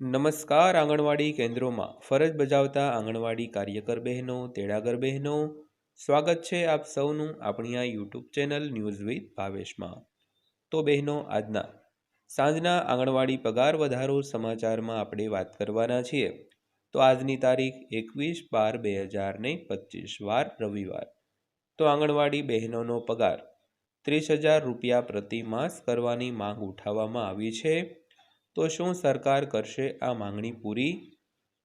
નમસ્કાર આંગણવાડી કેન્દ્રોમાં ફરજ બજાવતા આંગણવાડી કાર્યકર બહેનો, તેડાગર બહેનો, સ્વાગત છે આપ સૌનું આપણી આ યુટ્યુબ ચેનલ ન્યૂઝ વિથ ભાવેશમાં. તો બહેનો, આજના સાંજના આંગણવાડી પગાર વધારો સમાચારમાં આપણે વાત કરવાના છીએ. તો આજની તારીખ એકવીસ બાર બે હજાર ને પચીસ, વાર રવિવાર. તો આંગણવાડી બહેનોનો પગાર ત્રીસ હજાર રૂપિયા પ્રતિ માસ કરવાની માંગ ઉઠાવવામાં આવી છે. તો શું સરકાર કરશે આ માંગણી પૂરી?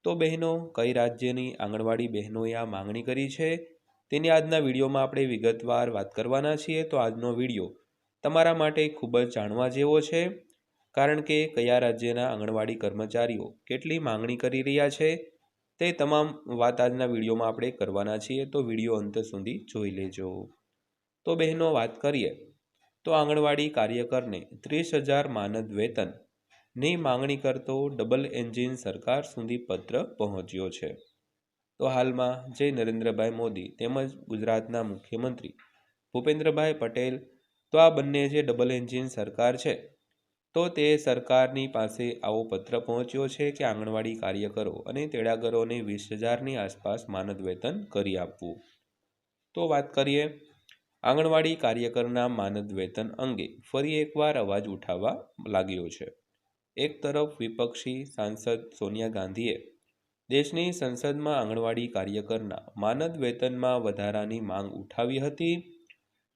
તો બહેનો, કઈ રાજ્યની આંગણવાડી બહેનોએ આ માંગણી કરી છે? તેની આજના વિડીયોમાં આપણે વિગતવાર વાત કરવાના છીએ. તો આજનો વીડિયો તમારા માટે ખૂબ જ જાણવા જેવો છે. કારણ કે કયા રાજ્યના આંગણવાડી કર્મચારીઓ કેટલી માંગણી કરી રહ્યા છે તે તમામ વાત આજના વિડીયોમાં આપણે કરવાના છીએ. તો વીડિયો અંત સુધી જોઈ લેજો. તો બહેનો, વાત કરીએ. તો આંગણવાડી કાર્યકરને ત્રીસ હજાર માનદ વેતન ની માંગણી કરતો ડબલ એન્જિન સરકાર સુધી પત્ર પહોંચ્યો છે. તો હાલમાં જે નરેન્દ્રભાઈ મોદી તેમજ ગુજરાતના મુખ્યમંત્રી ભૂપેન્દ્રભાઈ પટેલ તો આ બંને જે ડબલ એન્જિન સરકાર છે, તો તે સરકારની પાસે આવો પત્ર પહોંચ્યો છે કે આંગણવાડી કાર્યકરો અને તેડાગરોને વીસ હજારની આસપાસ માનદ વેતન કરી આપવું. તો વાત કરીએ આંગણવાડી કાર્યકરના માનદ વેતન અંગે ફરી એકવાર અવાજ ઉઠાવવા લાગ્યો છે. એક તરફ વિપક્ષી સાંસદ સોનિયા ગાંધીએ દેશની સંસદમાં આંગણવાડી કાર્યકરના માનદ વેતનમાં વધારાની માંગ ઉઠાવી હતી,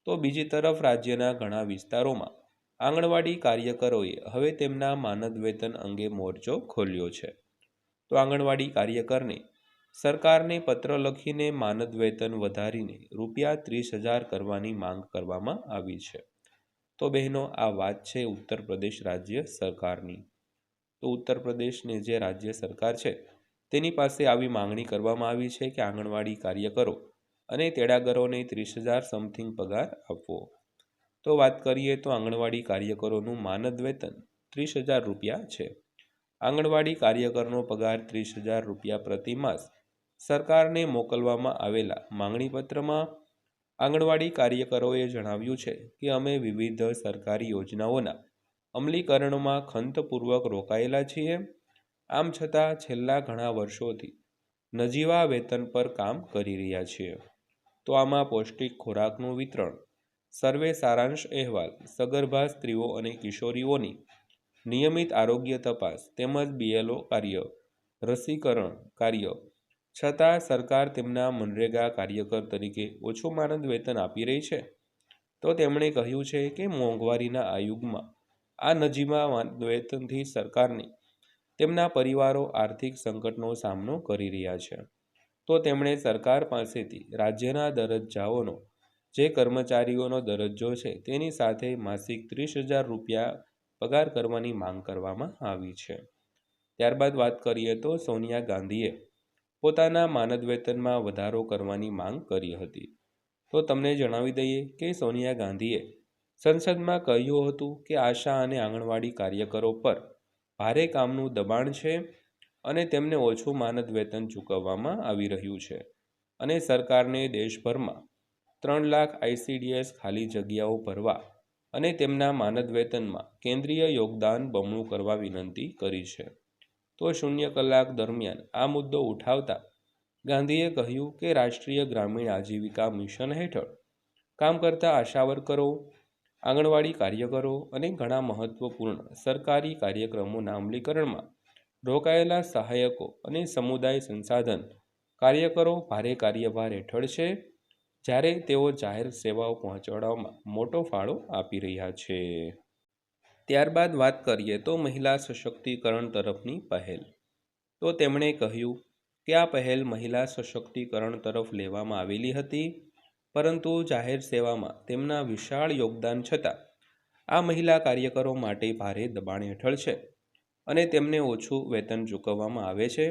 તો બીજી તરફ રાજ્યના ઘણા વિસ્તારોમાં આંગણવાડી કાર્યકરોએ હવે તેમના માનદ વેતન અંગે મોરચો ખોલ્યો છે. તો આંગણવાડી કાર્યકરને સરકારને પત્ર લખીને માનદ વેતન વધારીને રૂપિયા ત્રીસ હજાર કરવાની માંગ કરવામાં આવી છે. તો બહેનો, આ વાત છે ઉત્તર પ્રદેશ રાજ્ય સરકારની. તો ઉત્તર પ્રદેશની જે રાજ્ય સરકાર છે, તેની પાસે આવી માંગણી કરવામાં આવી છે કે આંગણવાડી કાર્યકરો અને તેડાગરોને ત્રીસ હજાર સમથિંગ પગાર આપવો. તો વાત કરીએ તો આંગણવાડી કાર્યકરોનું માનદ વેતન ત્રીસ હજાર રૂપિયા છે. આંગણવાડી કાર્યકરનો પગાર ત્રીસ હજાર રૂપિયા પ્રતિ માસ સરકારને મોકલવામાં આવેલા માંગણીપત્રમાં આંગણવાડી કાર્યકરોએ જણાવ્યું છે કે અમે વિવિધ સરકારી યોજનાઓના અમલીકરણમાં ખંતપૂર્વક રોકાયેલા છીએ. આમ છતાં છેલ્લા ઘણા વર્ષોથી નજીવા વેતન પર કામ કરી રહ્યા છીએ. તો આમાં પૌષ્ટિક ખોરાકનું વિતરણ, સર્વે સારાંશ અહેવાલ, સગર્ભા સ્ત્રીઓ અને કિશોરીઓની નિયમિત આરોગ્ય તપાસ તેમજ બીએલઓ કાર્ય, રસીકરણ કાર્ય છતાં સરકાર તેમના મનરેગા કાર્યકર તરીકે ઓછું માનદ વેતન આપી રહી છે. તો તેમણે કહ્યું છે કે મોંઘવારીના આ યુગમાં આ નજીવા વેતનથી સરકારની તેમના પરિવારો આર્થિક સંકટનો સામનો કરી રહ્યા છે. તો તેમણે સરકાર પાસેથી રાજ્યના દરજ્જાઓનો, જે કર્મચારીઓનો દરજ્જો છે તેની સાથે માસિક ત્રીસ હજાર રૂપિયા પગાર કરવાની માંગ કરવામાં આવી છે. ત્યારબાદ વાત કરીએ તો સોનિયા ગાંધીએ પોતાના માનદ વેતનમાં વધારો કરવાની માંગ કરી હતી. તો તમને જણાવી દઈએ કે સોનિયા ગાંધીએ સંસદમાં કહ્યું હતું કે આશા અને આંગણવાડી કાર્યકરો પર ભારે કામનું દબાણ છે અને તેમને ઓછું માનદ વેતન ચૂકવવામાં આવી રહ્યું છે. અને સરકારને દેશભરમાં ત્રણ લાખ આઈસીડીએસ ખાલી જગ્યાઓ ભરવા અને તેમના માનદ વેતનમાં કેન્દ્રીય યોગદાન બમણું કરવા વિનંતી કરી છે. તો શૂન્ય કલાક દરમિયાન આ મુદ્દો ઉઠાવતા ગાંધીએ કહ્યું કે રાષ્ટ્રીય ગ્રામીણ આજીવિકા મિશન હેઠળ કામ કરતા આશા વર્કરો, આંગણવાડી કાર્યકરો અને ઘણા મહત્વપૂર્ણ સરકારી કાર્યક્રમોના અમલીકરણમાં રોકાયેલા સહાયકો અને સમુદાય સંસાધન કાર્યકરો ભારે કાર્યભાર હેઠળ છે, જ્યારે તેઓ જાહેર સેવાઓ પહોંચાડવામાં મોટો ફાળો આપી રહ્યા છે. ત્યારબાદ વાત કરીએ તો મહિલા સશક્તિકરણ તરફની પહેલ. તો તેમણે કહ્યું કે આ પહેલ મહિલા સશક્તિકરણ તરફ લેવામાં આવેલી હતી, પરંતુ જાહેર સેવામાં તેમના વિશાળ યોગદાન છતાં આ મહિલા કાર્યકરો માટે ભારે દબાણ હેઠળ છે અને તેમને ઓછું વેતન ચૂકવવામાં આવે છે.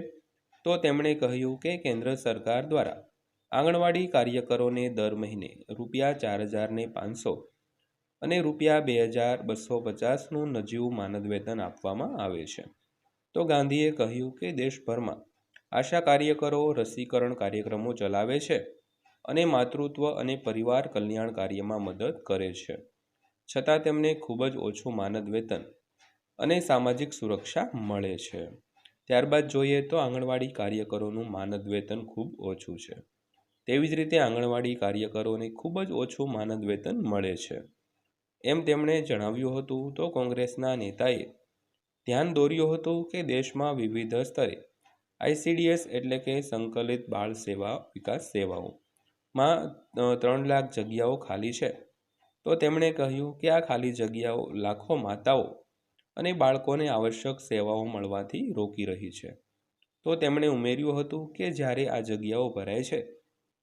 તો તેમણે કહ્યું કે કેન્દ્ર સરકાર દ્વારા આંગણવાડી કાર્યકરોને દર મહિને રૂપિયા ચાર હજારને પાંચસો અને રૂપિયા બે હજાર બસો પચાસનું નજીવું માનદ વેતન આપવામાં આવે છે. તો ગાંધીએ કહ્યું કે દેશભરમાં આશા કાર્યકરો રસીકરણ કાર્યક્રમો ચલાવે છે અને માતૃત્વ અને પરિવાર કલ્યાણ કાર્યમાં મદદ કરે છે. છતાં તેમને ખૂબ જ ઓછું માનદ વેતન અને સામાજિક સુરક્ષા મળે છે. ત્યારબાદ જોઈએ તો આંગણવાડી કાર્યકરોનું માનદ વેતન ખૂબ ઓછું છે. તેવી જ રીતે આંગણવાડી કાર્યકરોને ખૂબ જ ઓછું માનદ વેતન મળે છે. એમ તેમણે જણાવ્યું હતું તો કોંગ્રેસના નેતાએ ધ્યાન દોર્યું હતું કે દેશમાં વિવિધ સ્તરે આઈસીડીએસ એટલે કે સંકલિત બાળ સેવા વિકાસ સેવાઓ માં ત્રણ લાખ જગ્યાઓ ખાલી છે. તો તેમણે કહ્યું કે આ ખાલી જગ્યાઓ લાખો માતાઓ અને બાળકોને આવશ્યક સેવાઓ મળવાથી રોકી રહી છે. તો તેમણે ઉમેર્યું હતું કે જ્યારે આ જગ્યાઓ ભરાય છે,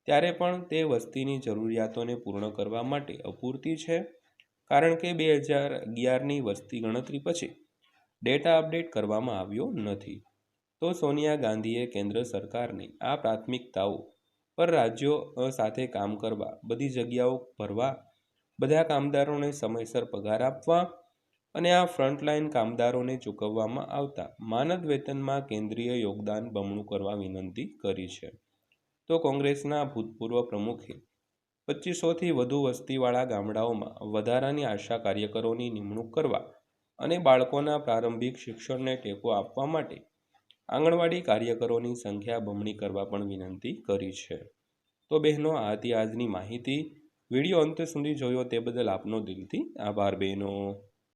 ત્યારે પણ તે વસ્તીની જરૂરિયાતોને પૂર્ણ કરવા માટે અપૂરતી છે. કારણ કે બે હજાર અગિયારની વસ્તી ગણતરી પછી ડેટા અપડેટ કરવામાં આવ્યો નથી. તો સોનિયા ગાંધીએ કેન્દ્ર સરકારની આ પ્રાથમિકતાઓ પર રાજ્યો સાથે કામ કરવા, બધી જગ્યાઓ ભરવા, બધા કામદારોને સમયસર પગાર આપવા અને આ ફ્રન્ટલાઇન કામદારોને ચૂકવવામાં આવતા માનદ વેતનમાં કેન્દ્રીય યોગદાન બમણું કરવા વિનંતી કરી છે. તો કોંગ્રેસના ભૂતપૂર્વ પ્રમુખે પચીસોથી વધુ વસ્તીવાળા ગામડાઓમાં વધારાની આશા કાર્યકરોની નિમણૂક કરવા અને બાળકોના પ્રારંભિક શિક્ષણને ટેકો આપવા માટે આંગણવાડી કાર્યકરોની સંખ્યા બમણી કરવા પણ વિનંતી કરી છે. તો બહેનો આ હતી આજની માહિતી વીડિયો અંત સુધી જોયો તે બદલ આપનો દિલથી આભાર બહેનો.